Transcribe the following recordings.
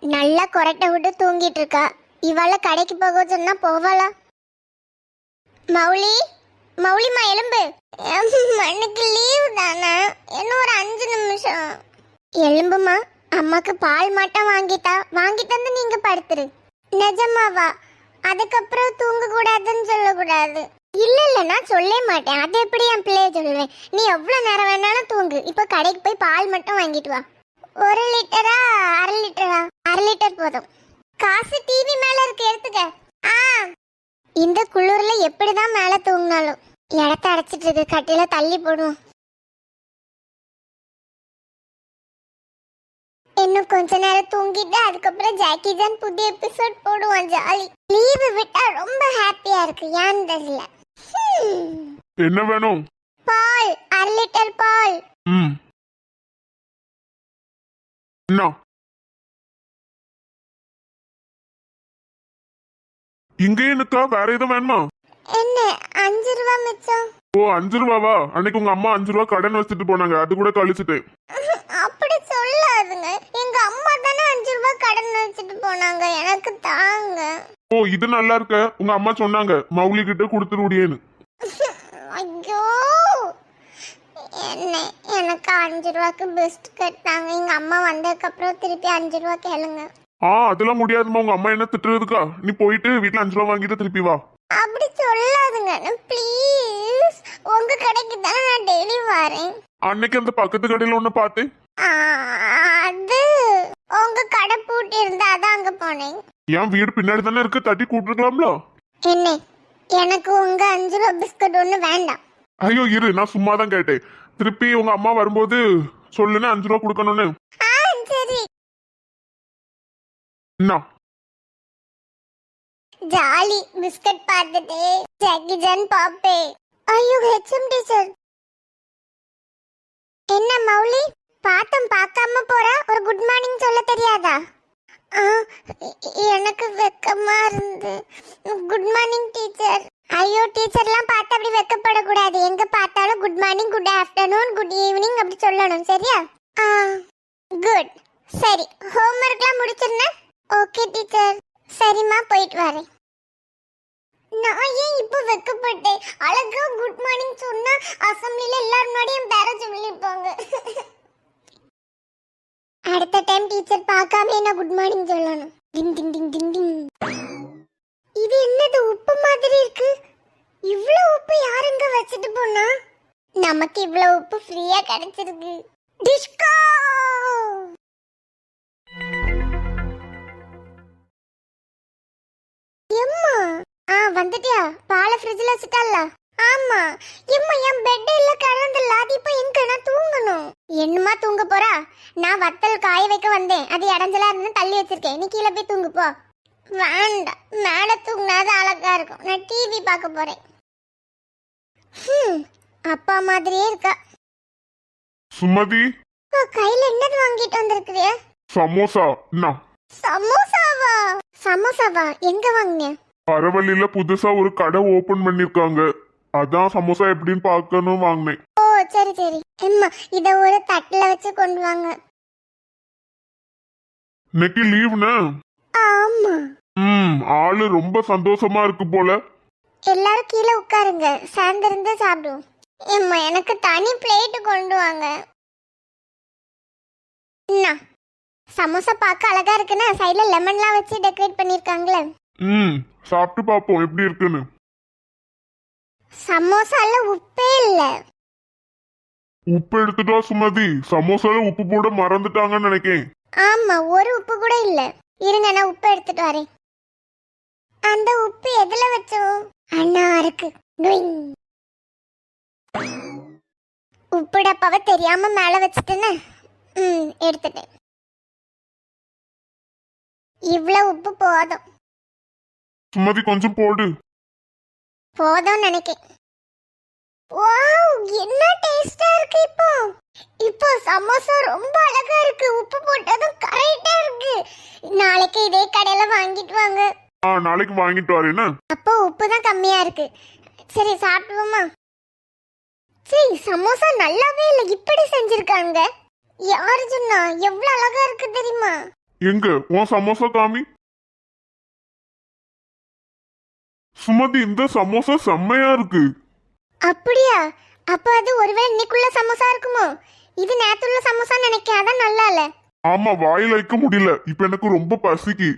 நல்லா கொரட்டை விட்டு தூங்கிட்டு இருக்கா. இவாள கடைக்கு போக சொன்னா போவாளா? மௌலி மௌலிமா எலும்பு. மண்ணுக்கு லீவு தானே? இன்னும் ஒரு அஞ்சு நிமிஷம். எலும்புமா அம்மாக்கு பால் மட்டும் வாங்கிட்டா வாங்கி தந்து நீங்க படுத்துரு. நிஜமாவா? அதுக்கப்புறம் தூங்க கூடாதுன்னு சொல்லக்கூடாது. இல்ல இல்ல நான் சொல்ல மாட்டேன். அது எப்படி என் பிள்ளைய சொல்லுவேன்? நீ எவ்வளவு நேரம் வேணாலும் தூங்கு. இப்ப கடைக்கு போய் பால் மட்டும் வாங்கிட்டு வா. ஒரு லிட்டரா அரை லிட்டரா? அரை லிட்டர் போதும். காசு டிவி மேல இருக்கு எடுத்துக்க. ஆ. இந்த குளிர்ல எப்படிதான் மேல தூங்கினாலும். இடத்த அடைச்சிட்டு இருக்கு. கட்டில தள்ளி போடுவோம். இன்னும் கொஞ்ச நேரம் தூங்கிட்டு அதுக்கப்புறம் ஜாக்கி ஜான் புதிய எபிசோட் போடுவான் ஜாலி. லீவு விட்டா ரொம்ப ஹாப்பியா இருக்கு. ஏன்னு தெரியல. என்ன வேணும்? பால் அரை லிட்டர் பால். ம். என்ன? இங்கே நிக்கா வேற எதுவும் வேணுமா? என்ன அஞ்சு ரூபா மிச்சம். ஓ அஞ்சு ரூபாவா? அன்னைக்கு உங்க அம்மா அஞ்சு ரூபா கடன் வச்சுட்டு போனாங்க அது கூட கழிச்சுட்டு அப்படி சொல்லாதுங்க. எங்க அம்மா தானே அஞ்சு ரூபா கடன் வச்சுட்டு போனாங்க எனக்கு தாங்க. ஓ இது நல்லா இருக்க உங்க அம்மா சொன்னாங்க மௌலி கிட்ட கொடுத்துருடியேன்னு. ஐயோ! என்ன எனக்கு அஞ்சு ரூபாய்க்கு பெஸ்ட் கட்டாங்க எங்க அம்மா வந்ததுக்கு அப்புறம் திருப்பி அஞ்சு ரூபா கேளுங்க. ஆ அதெல்லாம் முடியாதுமா உங்க அம்மா என்ன திட்டுறதுக்கா? நீ போயிட்டு வீட்டுல அஞ்சு ரூபா வாங்கிட்டு திருப்பி வா. அப்படி சொல்லாதுங்க. ப்ளீஸ் உங்க கடைக்கு தானே நான் டெய்லி வரேன். அன்னைக்கு அந்த பக்கத்து கடையில ஒண்ணு பார்த்தேன். அது உங்க கடை பூட்டி இருந்தா அதான் அங்க போனேன். என் வீடு பின்னாடி தானே இருக்கு? தட்டி கூப்பிட்டுருக்கலாம்ல? என்ன எனக்கு உங்க அஞ்சு ரூபா பிஸ்கட் ஒண்ணு வேண்டாம். ஐயோ இரு நான் சும்மா தான் கேட்டேன். திருப்பி உங்க அம்மா வரும்போது சொல்லுன்னு அஞ்சு ரூபா கொடுக்கணும்னு. ஆ சரி. என்ன? ஜாலி பிஸ்கட் பார்த்துட்டு ஜாக்கி ஜான் பாப்பே ஐயோ ஹெச்எம் டீச்சர் என்ன மௌலி பார்த்தம் பார்க்காம போறா? ஒரு குட் மார்னிங் சொல்ல தெரியாதா? எனக்கு வெக்கமா இருந்து. குட் மார்னிங் டீச்சர் ஐயோ டீச்சர்லாம் பார்த்து அப்படி வெக்கப்படக்கூடாது. எங்க பார்த்தாலும் good morning good afternoon good evening அப்படி சொல்லணும் சரியா? ஆ குட் சரி ஹோம்ஒர்க்லாம் முடிச்சிருந்தேன். ஓகே டீச்சர் சரிம்மா போயிட்டு வரேன். நான் ஏன் இப்போ வெக்கப்பட்டேன்? அழகா குட் மார்னிங் சொன்னா அசம்பிளில எல்லாரும் முன்னாடியும் பேர சொல்லிருப்பாங்க அடுத்த டைம் டீச்சர் பார்க்காம என்ன குட் மார்னிங் சொல்லணும்? டிங் டிங் டிங் டிங் டிங் இது என்னது உப்பு மாதிரி இருக்கு? இவ்வளவு உப்பு யாருங்க வச்சுட்டு போனா? நமக்கு இவ்வளவு உப்பு ஃப்ரீயா கிடைச்சிருக்கு. டிஸ்கோ எம்மா! ஆ வந்துட்டியா? பால ஃப்ரிட்ஜ்ல வச்சுட்டல்ல ஆமா. எம்மா என் பெட் இல்ல கலந்துல அது இப்போ எங்க நான் தூங்கணும்? என்னமா தூங்க போறா? நான் வத்தல் காய வைக்க வந்தேன். அது இடைஞ்சலா இருந்து தள்ளி வச்சிருக்கேன். நீ கீழே போய் தூங்கு போ. வேண்டாம் மேல தூங்கினாது அழகா இருக்கும். நான் டிவி பார்க்க போறேன். அப்பா மாதிரியே இருக்கா. சுமதி? கையில என்னது வாங்கிட்டு வந்திருக்கிறியா சமோசா என்ன சமோசாவா? சமோசாவா? எங்க வாங்கின பரவழியில புதுசா ஒரு கடை ஓபன் பண்ணிருக்காங்க. அதான் சமோசா எப்படின்னு பார்க்கணும் வாங்கினேன். சரி சரி. அம்மா இத ஒரு தட்டுல வச்சு கொண்டு வாங்க. இன்னைக்கு லீவுன்னு ஆமா. ம் ஆளு ரொம்ப சந்தோஷமா இருக்கு போல. எல்லாரும் கீழே உட்காருங்க. சேர்ந்திருந்து சாப்பிடுவோம். அம்மா எனக்கு தனி பிளேட் கொண்டு வாங்க. என்ன சமோசா பார்க்க அழகா இருக்குன்னா சைடுல லெமன்லாம் வச்சு டெக்கரேட் பண்ணிருக்காங்களே. ம் சாப்பிட்டு பார்ப்போம் எப்படி இருக்குன்னு. சமோசால உப்பே இல்ல. உப்பு எடுத்துட்டு சுமதி. சமோசால உப்பு போட மறந்துட்டாங்கன்னு நினைக்கேன். ஆமா ஒரு உப்பு கூட இல்ல. இருங்க நான் உப்பு எடுத்துட்டு வரேன். அந்த உப்பு எதுல வச்சோம் அண்ணா இருக்கு. உப்பு டப்பாவை தெரியாம மேல வச்சுட்டேன்னு ம் எடுத்துட்டேன். இவ்வளவு உப்பு போதும். சுமதி கொஞ்சம் போடு. போதும் நினைக்கேன். வாவ் என்ன டேஸ்டா இருக்கு இப்போ இப்போ சமோசா ரொம்ப அழகா இருக்கு. உப்பு போட்டதும் கரெக்டா இருக்கு. நாளைக்கு இதே கடையில வாங்கிட்டு வாங்க. ஆ நாளைக்கு வாங்கிட்டு வரேன்னு அப்போ உப்பு தான் கம்மியா இருக்கு. சரி சாப்பிடுவோமா? சரி சமோசா நல்லாவே இல்லை. இப்படி செஞ்சிருக்காங்க. யாரு சொன்னா? எவ்வளவு அழகா இருக்கு தெரியுமா? எங்க? உன் சமோசா காமி. சுமதி இந்த சமோசா செம்மையா இருக்கு. அப்படியா? அப்ப அது ஒருவேளை இன்னைக்குள்ள சமோசா இருக்குமோ? இது நேத்துள்ள சமோசா நினைக்க அதான் நல்லா இல்ல ஆமா வாயில வைக்க முடியல. இப்ப எனக்கு ரொம்ப பசிக்கு.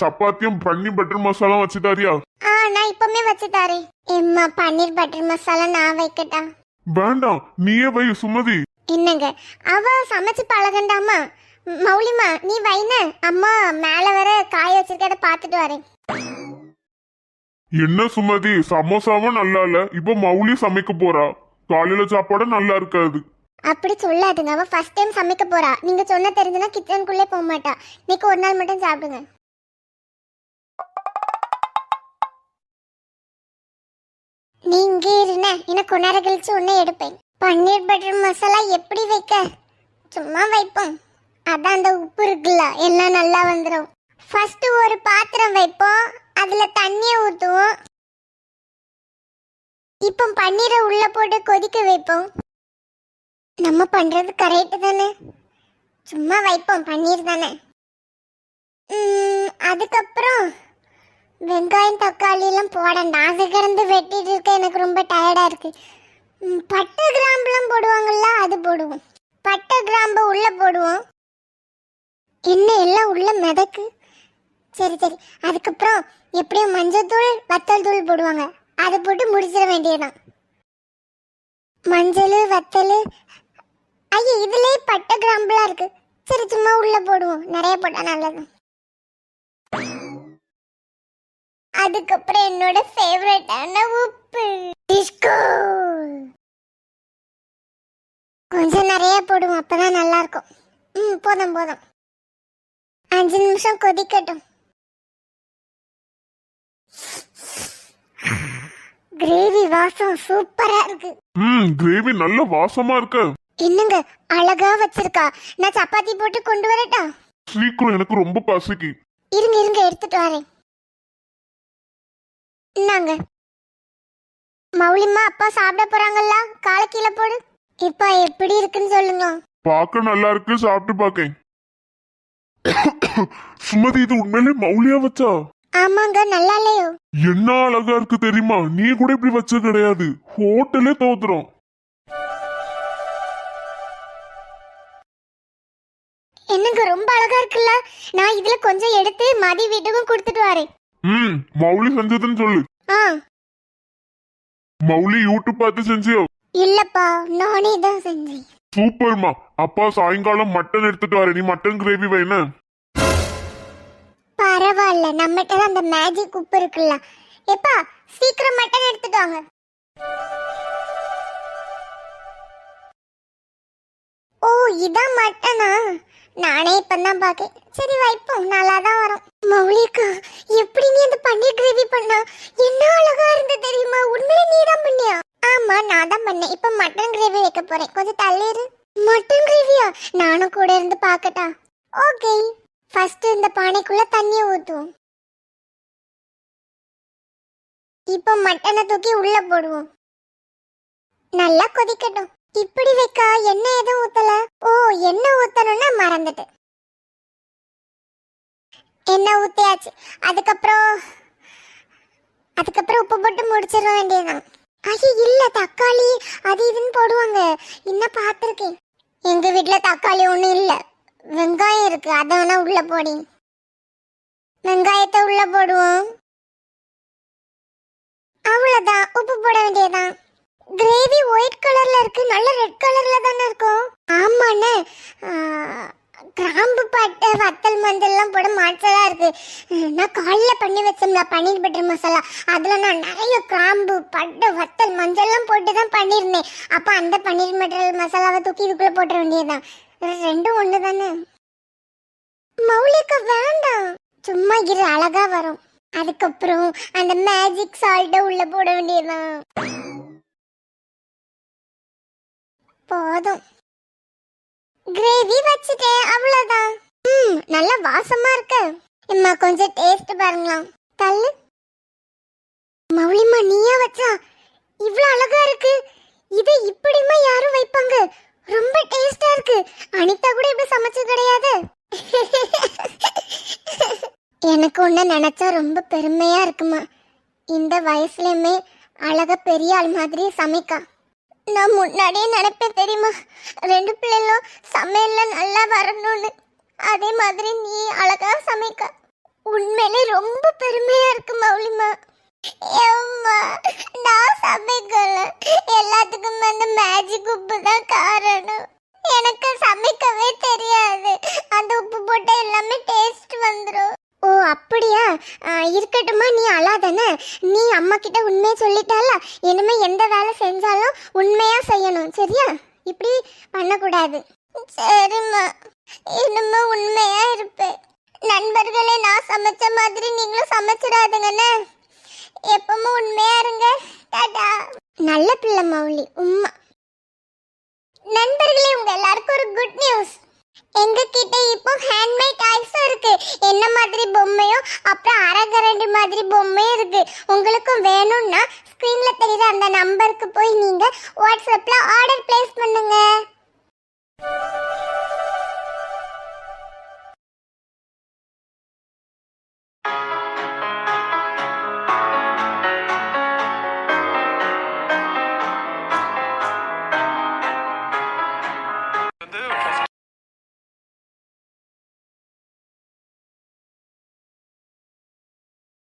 சப்பாத்தியும் பண்ணி பட்டர் மசாலா வச்சு தாரியா ஆ நான் இப்பவுமே வச்சு தரேன் எம்மா பன்னீர் பட்டர் மசாலா நான் வைக்கட்டா? வேண்டாம் நீயே வை சுமதி. என்னங்க? அவ சமைச்சு பழகண்டாமா? மௌலிமா நீ வைன? அம்மா மேல வர காய வச்சிருக்கத பார்த்துட்டு வரேன். என்ன சுமதி? சமோசாவும் நல்லா இல்ல இப்ப மௌலி சமைக்க போறா. காலையில சாப்பாடு நல்லா இருக்காது. அப்படி சொல்லாதுங்க அவ ஃபர்ஸ்ட் டைம் சமைக்க போறா. நீங்க சொன்ன தெரிஞ்சுனா கிச்சனுக்குள்ளே போக மாட்டா. இன்னைக்கு ஒரு நாள் மட்டும் சாப்பிடுங்க. நீங்க இருந்த எனக்கு கொஞ்ச கழிச்சு ஒன்னே எடுப்பேன். பன்னீர் பட்டர் மசாலா எப்படி வைக்க? சும்மா வைப்போம். அதான் அந்த உப்பு இருக்குல்ல எல்லாம் நல்லா வந்துடும் ஃபர்ஸ்ட் ஒரு பாத்திரம் வைப்போம். அதுல தண்ணியை ஊற்றுவோம் இப்போ பன்னீரை உள்ள போட்டு கொதிக்க வைப்போம். நம்ம பண்றது கரெக்ட் தானே? சும்மா வைப்போம் பன்னீர் தானே? அதுக்கப்புறம் வெங்காயம் தக்காளி எல்லாம் போடண்டா அது கிடந்து வெட்டிட்டு இருக்க எனக்கு ரொம்ப டயர்டா இருக்கு. பட்டை கிராம்புலாம் போடுவாங்கல்ல அது போடுவோம். பட்டை கிராம்பு உள்ள போடுவோம். என்ன எல்லாம் உள்ள மிதக்கு. சரி சரி. அதுக்கப்புறம் எப்படியும் மஞ்சள் வத்தல் தூள் போடுவாங்க. அதை போட்டு முடிச்சிட வேண்டியதான் மஞ்சள் வத்தல் ஐயா இதுலயே பட்டை கிராம்புலாம் இருக்கு. சரி சும்மா உள்ள போடுவோம். நிறைய போட்டா நல்லது. அதுக்கப்புறம் என்னோட ஃபேவரட்டான உப்பு. டிஸ்கோ கொஞ்சம் நிறைய போடுவோம். அப்பதான் நல்லா இருக்கும் ம் போதும் போதும். அஞ்சு நிமிஷம் கொதிக்கட்டும். கிரேவி வாசம் சூப்பரா இருக்கு. ம் கிரேவி நல்ல வாசமா இருக்கு. என்னங்க அழகா வச்சிருக்கா. நான் சப்பாத்தி போட்டு கொண்டு வரட்டா? சீக்கிரம் எனக்கு ரொம்ப பசிக்கு. இருங்க இருங்க எடுத்துட்டு வரேன். இந்தாங்க. மௌலிம்மா அப்பா சாப்பிட போறாங்கல்ல? காலை கீழே போடு. இப்ப எப்படி இருக்குன்னு சொல்லுங்க. பார்க்க நல்லா இருக்கு சாப்பிட்டு பாக்கேன் சுமதி இது உண்மையிலே மௌலியா வச்சா? ஆமாங்க நல்லா இல்லையோ? என்ன அழகா இருக்கு தெரியுமா? நீ கூட இப்படி வச்ச கிடையாது. ஹோட்டலே தோத்துறோம் அழகா இருக்குல்ல? நான் இதுல கொஞ்சம் எடுத்து மதி வீட்டுக்கும் கொடுத்துட்டு வரேன். ம் மௌலி செஞ்சதுன்னு சொல்லு. ஆ. மௌலி யூடியூப் பார்த்து செஞ்சியோ? இல்லப்பா நானே தான் செஞ்சேன். சூப்பர்மா. அப்பா சாயங்காலம் மட்டன் எடுத்துட்டு வரேன். நீ மட்டன் கிரேவி வேணா பரவாயில்ல நம்மகிட்ட தான் அந்த மேஜிக் உப்பு இருக்குல்ல. எப்பா சீக்கிரம் மட்டன் எடுத்துட்டு வாங்க. ஓ இதான் மட்டனா? நானே இப்பதான் பாக்கேன் சரி வைப்போம். நல்லா தான் வரும். மௌலிகா எப்படி நீ அந்த பன்னீர் கிரேவி பண்ணா? என்ன அழகா இருந்து தெரியுமா? உண்மையிலே நீ தான் பண்ணியா? ஆமா நான் தான் பண்ணேன். இப்ப மட்டன் கிரேவி வைக்க போறேன். கொஞ்சம் தள்ளி மட்டன் கிரேவியா? நானும் கூட இருந்து பார்க்கட்டா ஓகே. ஃபர்ஸ்ட் இந்த பானைக்குள்ள தண்ணியை ஊத்துவோம். இப்போ மட்டனை தூக்கி உள்ள போடுவோம். நல்லா கொதிக்கட்டும். இப்படி வைக்கா எண்ணெய் எதுவும் ஊத்தல? ஓ எண்ணெய் ஊத்தணும்னா மறந்துட்டு. எண்ணெய் ஊத்தியாச்சு? அதுக்கப்புறம் அதுக்கப்புறம் உப்பு போட்டு முடிச்சிட வேண்டியதுதான். ஐயோ இல்ல தக்காளி அது இதுன்னு போடுவாங்க. இன்னும் பார்த்துருக்கேன். எங்க வீட்டுல தக்காளி ஒண்ணும் இல்ல. வெங்காயம் இருக்கு அதை வேணா உள்ள போடி. வெங்காயத்தை உள்ள போடுவோம். அவ்வளவுதான். உப்பு போட வேண்டியதுதான். கிரேவி ஒயிட் கலர்ல இருக்கு. நல்ல ரெட் கலர்ல தானே இருக்கும். ஆமாண்ணே. கிராம்பு பட்டை வத்தல் மஞ்சள்லாம் போட மாற்றலா இருக்கு. நான் காலைல பண்ணி வச்சோம்ல பன்னீர் பட்டர் மசாலா. அதில் நான் நிறைய கிராம்பு பட்டை வத்தல் மஞ்சள்லாம் போட்டு தான் பண்ணியிருந்தேன். அப்போ அந்த பன்னீர் பட்டர் மசாலாவை தூக்கி இதுக்குள்ளே போட்டுற வேண்டியதுதான். ரெண்டும் ஒன்று தானே. மௌலிக்கு வேண்டாம். சும்மா இரு அழகாக வரும். அதுக்கப்புறம் அந்த மேஜிக் சால்ட்டை உள்ளே போட வேண்டியதுதான். போதும். கிரேவி வச்சுட்டேன் அவ்வளோதான் ம் நல்லா வாசமா இருக்கு. இம்மா கொஞ்சம் டேஸ்ட் பாருங்களாம். தள்ளு. மௌலிமா நீயா வச்சா? இவ்வளோ அழகா இருக்கு. இது இப்படிமா யாரும் வைப்பாங்க? ரொம்ப டேஸ்டா இருக்கு. அனிதா கூட இப்படி சமைச்சது கிடையாது. எனக்கு ஒன்று நினச்சா ரொம்ப பெருமையாக இருக்குமா. இந்த வயசுலையுமே அழகாக பெரிய ஆள் மாதிரி சமைக்கா. நான் முன்னாடியே நினைப்பேன் தெரியுமா? ரெண்டு பிள்ளைகளும் சமையலில் நல்லா வரணும்னு. அதே மாதிரி நீ அழகாக சமைக்க. உண்மையிலே ரொம்ப பெருமையாக இருக்கு மௌலிமா. ஏம்மா நான் சமைக்கல. எல்லாத்துக்கும் அந்த மேஜிக் உப்பு தான் காரணம். எனக்கு சமைக்கவே தெரியாது. நல்ல பிள்ளை மௌலி. உம்மா.